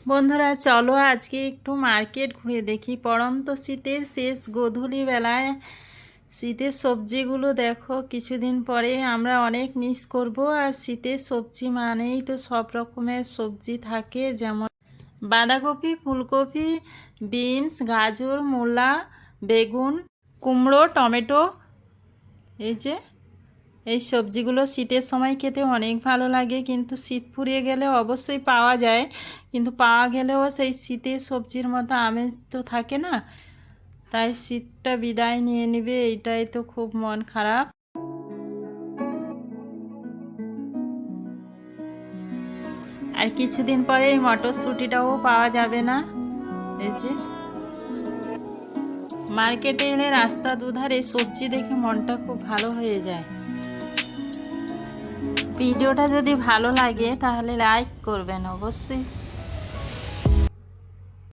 বন্ধুরা, চলো আজকে একটু মার্কেট ঘুরে দেখি। পড়ন্ত শীতের শেষ গধূলি বেলায় শীতের সবজিগুলো দেখো, কিছুদিন পরে আমরা অনেক মিস করব। আর শীতের সবজি মানেই তো সব রকমের সবজি থাকে, যেমন বাঁধাকপি, ফুলকপি, বিনস, গাজর, মূলা, বেগুন, কুমড়ো, টমেটো, এই যে এই সবজিগুলো শীতের সময় খেতে অনেক ভালো লাগে, কিন্তু শীত ফুরিয়ে গেলে অবশ্যই পাওয়া যায়। কিন্তু পাওয়া গেলেও সেই শীতের সবজির মতো আমেজ তো থাকে না। তাই শীতটা বিদায় নিয়ে নেবে, এইটাই তো খুব মন খারাপ। আর কিছুদিন পরে এই মটরশুঁটিটাও পাওয়া যাবে না। এই যে। মার্কেটে এলে রাস্তা দুধারে সবজি দেখে মনটা খুব ভালো হয়ে যায়। ভিডিওটা যদি ভালো লাগে তাহলে লাইক করবেন অবশ্যই।